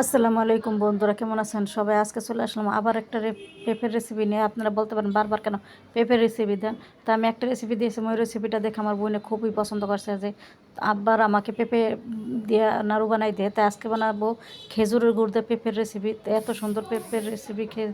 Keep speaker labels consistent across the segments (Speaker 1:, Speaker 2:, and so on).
Speaker 1: আসসালামু আলাইকুম বন্ধুরা, কেমন আছেন? সবাই আজকে চলে আসলাম আবার একটা পেঁপের রেসিপি নিয়ে। আপনারা বলতে পারেন বারবার কেন পেঁপের রেসিপি দেন? তা আমি একটা রেসিপি দিয়েছি, ওই রেসিপিটা দেখে আমার বোনে খুবই পছন্দ করছে যে আব্বার আমাকে পেঁপে দিয়ে নাড়ু বানাই দে তাই আজকে বানাবো খেজুরের গুড় দিয়ে পেঁপের রেসিপি এত সুন্দর পেঁপের রেসিপি খে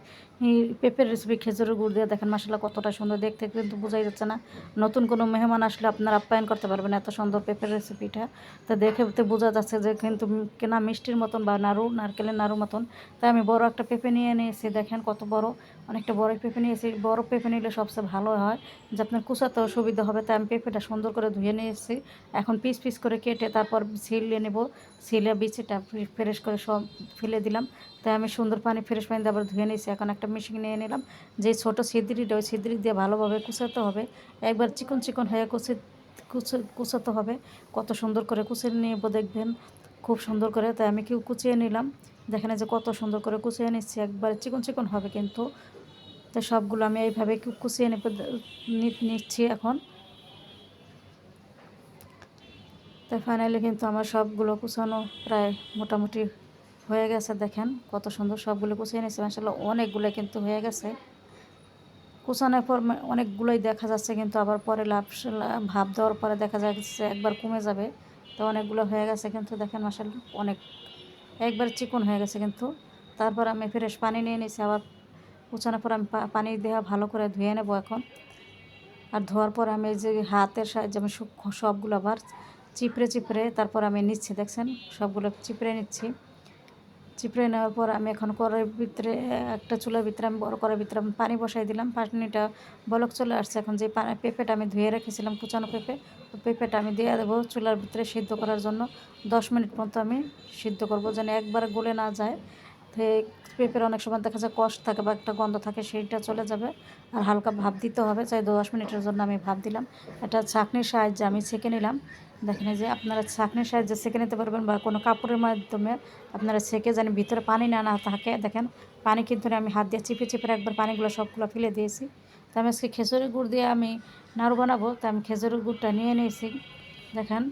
Speaker 1: পেঁপের রেসিপি খেজুরের গুড় দিয়ে। দেখেন মশলা কতটা সুন্দর। দেখতে কিন্তু বোঝাই যাচ্ছে না। নতুন কোনো মেহমান আসলে আপনারা আপ্যায়ন করতে পারবেন এত সুন্দর পেঁপের রেসিপিটা তো দেখে তো বোঝা যাচ্ছে যে কিন্তু কেনা মিষ্টির মতন বা নাড়ু, নারকেলের নাড়ু মতন। তাই আমি বড় একটা পেঁপে নিয়ে নিয়েছি দেখেন কত বড়। অনেকটা বড় পেঁপে নিয়েছি বড় পেঁপে নিলে সবচেয়ে ভালো হয়। যে আপনার কুচাতেও সুবিধা হবে, তাই আমি পেঁপেটা সুন্দর করে ধুয়ে নিয়েছি এখন পিস পিস করে কেটে তারপর ছিলে নেব। ছিলে বিচিটা ফ্রেশ করে সব ফেলে দিলাম। তাই আমি সুন্দর পানি, ফ্রেশ পানি দিয়ে আবার ধুয়ে নিয়েছি। এখন একটা মেশিন নিয়ে নিলাম। যে ছোটো ছিদ্রিটা, ওই ছিদ্রি দিয়ে ভালোভাবে কুচাতে হবে। একবার চিকন চিকন হয়ে কুচি কুচে কুচাতে হবে। কত সুন্দর করে কুচে নেব, দেখবেন। খুব সুন্দর করে। তাই আমি কেউ কুচিয়ে নিলাম। দেখেন যে কত সুন্দর করে কুচিয়ে নিচ্ছি। একবার চিকন চিকন হবে কিন্তু। তাই সবগুলো আমি এইভাবে কুচিয়ে নেব নিচ্ছি এখন। তো ফাইনালি কিন্তু আমার সবগুলো কুচানো প্রায় মোটামুটি হয়ে গেছে, দেখেন কত সুন্দর সবগুলো কুচিয়ে নিয়েছি। মাসাল্লাহ অনেকগুলো কিন্তু হয়ে গেছে। কুচানোর পর অনেকগুলোই দেখা যাচ্ছে, কিন্তু আবার পরে লাভ ভাব দেওয়ার পরে দেখা যাচ্ছে একবার কমে যাবে। তো অনেকগুলো হয়ে গেছে কিন্তু দেখেন মাসাল্লাহ অনেক একবার চিকন হয়ে গেছে কিন্তু। তারপর আমি ফ্রেশ পানি নিয়ে নিয়েছি, আবার কুচানোর পর আমি পানি দেওয়া ভালো করে ধুয়ে নেব এখন। আর ধোয়ার পর আমি যে হাতের সাহায্যে আমি সবগুলো আবার চিপড়ে চিপড়ে তারপর আমি নিচ্ছি, দেখছেন? সবগুলো চিপড়ে নিচ্ছি। চিপড়ে নেওয়ার পর আমি এখন কড়াইয়ের ভিতরে, একটা চুলার ভিতরে আমি বড় কড়াইয়ের ভিতরে আমি পানি বসাই দিলাম। পানিটা বলক চলে আসছে। এখন যে পানি পেঁপেটা আমি ধুয়ে রেখেছিলাম কুচানো পেঁপে পেঁপেটা আমি দিয়ে দেবো চুলার ভিতরে সিদ্ধ করার জন্য। দশ মিনিট মতো আমি সিদ্ধ করব, যেন একবার গলে না যায়। তো পেঁপের অনেক সময় দেখা যায় কষ থাকে বা একটা গন্ধ থাকে, সেইটা চলে যাবে। আর হালকা ভাব দিতে হবে, চাই দশ মিনিটের জন্য আমি ভাব দিলাম। এটা ছাঁকনির সাহায্যে আমি ছেঁকে নিলাম। দেখেন যে আপনারা ছাঁকনির সাহায্যে ছেঁকে নিতে পারবেন বা কোনো কাপড়ের মাধ্যমে আপনারা ছেঁকে জানি ভিতরে পানি না না থাকে। দেখেন পানি কিন্তু আমি হাত দিয়ে চিপে চিপে একবার পানিগুলো সবগুলো ফেলে দিয়েছি। তো আমি আজকে খেজুরের গুড় দিয়ে আমি নাড়ু বানাবো। তো আমি খেজুরের গুড়টা নিয়ে নিয়েছি। দেখেন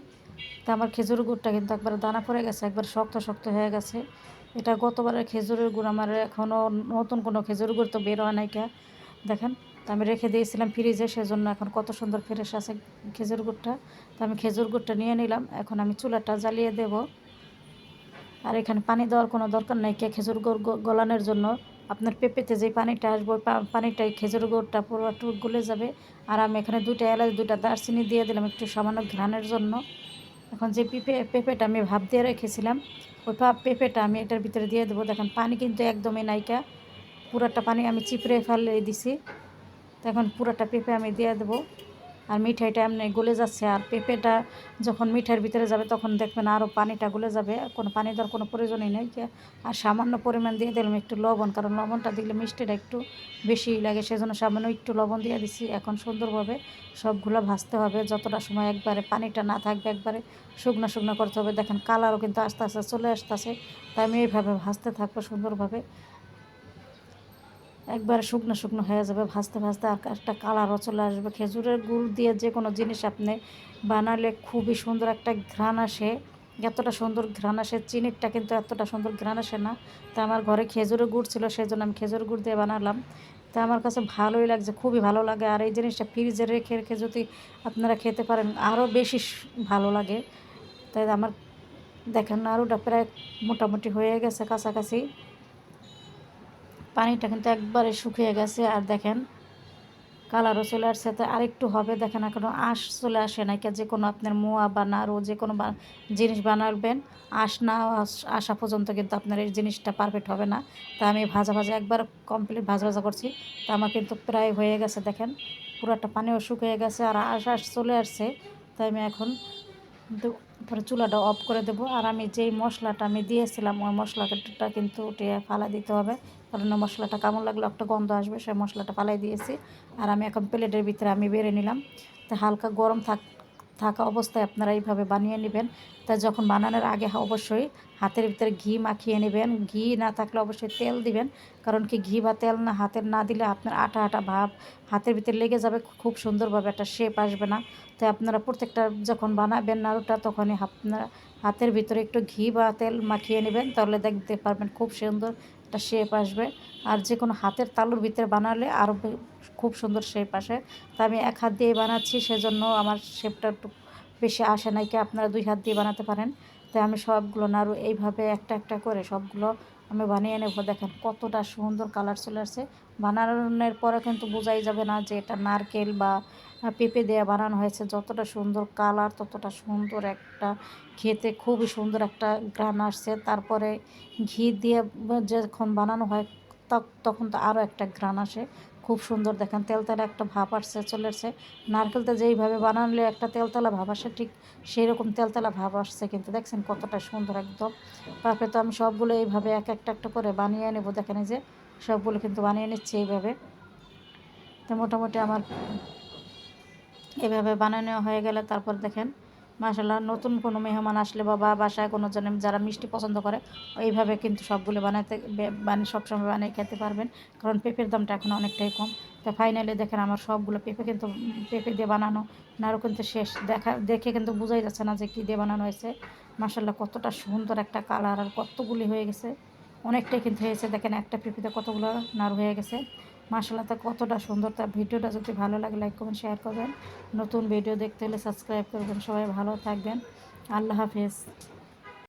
Speaker 1: তো আমার খেজুরের গুড়টা কিন্তু একবার দানা পড়ে গেছে, একবার শক্ত শক্ত হয়ে গেছে। এটা গতবারের খেজুরের গুড়, আমার এখনও নতুন কোনো খেজুরের গুড় তো বের হয় নাই কা? দেখেন, তো আমি রেখে দিয়েছিলাম ফ্রিজে, সেজন্য এখন কত সুন্দর ফ্রেশ আছে খেজুর গুড়টা। তো আমি খেজুর গুড়টা নিয়ে নিলাম, এখন আমি চুলাটা জ্বালিয়ে দেব। আর এখানে পানি দেওয়ার কোনো দরকার নেই কে খেজুর গুড় গলানোর জন্য। আপনার পেঁপেতে যে পানিটা আসব ওই পা- পানিটাই খেজুর গুড়টা পুরো একটু গলে যাবে। আর আমি এখানে দুইটা এলাচ, দুইটা দারচিনি দিয়ে দিলাম একটু সামান্য ঘ্রাণের জন্য। এখন যে পেঁপে, পেঁপেটা আমি ভাব দিয়ে রেখেছিলাম, ওই ভাপ পেঁপেটা আমি এটার ভিতরে দিয়ে দেবো। দেখেন, পানি কিন্তু একদমই নাইকা পুরাটা পানি আমি চিপড়ে ফেলে দিছি। তো এখন পুরাটা পেঁপে আমি দিয়ে দেবো। আর মিঠাইটা এমনি গলে যাচ্ছে আর পেঁপেটা যখন মিঠাইয়ের ভিতরে যাবে তখন দেখবেন আরও পানিটা গলে যাবে। কোনো পানি দেওয়ার কোনো প্রয়োজনই নেই যে- আর সামান্য পরিমাণ দিয়ে দিলাম একটু লবণ, কারণ লবণটা দিলে মিষ্টিটা একটু বেশি লাগে, সেজন্য সামান্য একটু লবণ দিয়ে দিছি। এখন সুন্দরভাবে সবগুলো ভাজতে হবে, যতটা সময় একবারে পানিটা না থাকবে, একবারে শুকনো শুকনো করতে হবে। দেখেন কালারও কিন্তু আস্তে আস্তে চলে আসতেছে, তাই আমি এইভাবে ভাজতে থাকব সুন্দরভাবে। একবারে শুকনো শুকনো হয়ে যাবে, ভাজতে ভাজতে আর একটা কালারও চলে আসবে। খেজুরের গুড় দিয়ে যে কোনো জিনিস আপনি বানালে খুবই সুন্দর একটা ঘ্রাণ আসে। এতটা সুন্দর ঘ্রাণ আসে, চিনিরটা কিন্তু এতটা সুন্দর ঘ্রাণ আসে না। তা আমার ঘরে খেজুরের গুড় ছিল সেই জন্য আমি খেজুর গুড় দিয়ে বানালাম। তা আমার কাছে ভালোই লাগছে, খুবই ভালো লাগে। আর এই জিনিসটা ফ্রিজে রেখে রেখে যদি আপনারা খেতে পারেন, আরও বেশি ভালো লাগে। তাই আমার দেখেন আরোটা প্রায় মোটামুটি হয়ে গেছে কাছাকাছি। পানিটা কিন্তু একবারে শুকিয়ে গেছে। আর দেখেন, কালারও চলে আসছে। তো আরেকটু হবে, দেখেন এখনও আঁশ চলে আসে না যে কোনো আপনার মোয়া বা নাড়ু যে কোনো জিনিস বানাবেন, আঁশ না আস- পর্যন্ত কিন্তু আপনার এই জিনিসটা পারফেক্ট হবে না। তা আমি ভাজা ভাজা একবার কমপ্লিট ভাজা ভাজা করছি। তা আমার কিন্তু প্রায় হয়ে গেছে, দেখেন। পুরোটা পানিও শুকিয়ে গেছে আর আঁশ আঁশ চলে আসছে। তাই আমি এখন দু- পরে চুলাটা অফ করে দেবো। আর আমি যেই মশলাটা আমি দিয়েছিলাম, ওই মশলাটা কিন্তু উঠে ফালা দিতে হবে। কারণ মশলাটা কেমন লাগল, একটা গন্ধ আসবে, সেই মশলাটা ফালাই দিয়েছি। আর আমি এখন প্লেটের ভিতরে আমি বেড়ে নিলাম। তো হালকা গরম থাক থাকা অবস্থায় আপনারা এইভাবে বানিয়ে নেবেন। তা যখন বানানোর আগে অবশ্যই হাতের ভিতরে ঘি মাখিয়ে নেবেন। ঘি না থাকলে অবশ্যই তেল দিবেন। কারণ কি ঘি বা তেল না, হাতের না দিলে আপনার আটা আটা ভাব হাতের ভিতরে লেগে যাবে। খুব সুন্দরভাবে একটা শেপ আসবে না। তো আপনারা প্রত্যেকটা যখন বানাবেন নাড়ুটা, তখনই আপনারা হাতের ভিতরে একটু ঘি বা তেল মাখিয়ে নেবেন। তাহলে দেখতে পারবেন খুব সুন্দর একটা শেপ আসবে। আর যে কোনো হাতের তালুর ভিতরে বানালে আরও খুব সুন্দর শেপ আসে। তা আমি এক হাত দিয়ে বানাচ্ছি, সেজন্য আমার শেপটা একটু বেশি আসে নাকি আপনারা দুই হাত দিয়ে বানাতে পারেন। তাই আমি সবগুলো নাড়ু এইভাবে একটা একটা করে সবগুলো আমি বানিয়ে নেব। দেখেন কতটা সুন্দর কালার চলে আসছে। বানানোর পরে কিন্তু বোঝাই যাবে না যে এটা নারকেল বা পেঁপে দেওয়া বানানো হয়েছে। যতটা সুন্দর কালার, ততটা সুন্দর একটা খেতে, খুবই সুন্দর একটা গ্রান আসছে। তারপরে ঘি দিয়ে যখন বানানো হয় তখ- তখন তো আরও একটা গ্রান আসে। খুব সুন্দর। দেখেন তেলতেলা একটা ভাব আসছে, চলে আসছে। নারকেলটা যেইভাবে বানালে একটা তেলতেলা ভাব আসে, ঠিক সেই রকম তেলতেলা ভাব আসছে কিন্তু দেখছেন কতটা সুন্দর একদম। তারপরে তো আমি সবগুলো এইভাবে এক একটা একটা করে বানিয়ে নেব। দেখেন, এই যে সবগুলো কিন্তু বানিয়ে নিচ্ছি এইভাবে। তো মোটামুটি আমার এভাবে বানানো হয়ে গেলে তারপর দেখেন মাসাল্লাহ নতুন কোনো মেহমান আসলে বা বাসায় কোনো জন, যারা মিষ্টি পছন্দ করে, এইভাবে কিন্তু সবগুলো বানাতে বানিয়ে সবসময় বানিয়ে খেতে পারবেন। কারণ পেঁপের দামটা এখন অনেকটাই কম। তো ফাইনালি দেখেন আমার সবগুলো পেঁপে কিন্তু, পেঁপে দিয়ে বানানো নাড়ু কিন্তু শেষ দেখা, দেখে কিন্তু বোঝাই যাচ্ছে না যে কী দিয়ে বানানো হয়েছে। মাসাল্লাহ কতটা সুন্দর একটা কালার আর কতগুলি হয়ে গেছে। অনেকটাই কিন্তু হয়েছে। দেখেন একটা পেঁপেতে কতগুলো নাড়ু হয়ে গেছে। মাসাল্লাহটা কতটা সুন্দর তার ভিডিওটা যদি ভালো লাগে লাইক করবেন শেয়ার করবেন। নতুন ভিডিও দেখতে হলে সাবস্ক্রাইব করবেন। সবাই ভালো থাকবেন। আল্লাহ হাফেজ।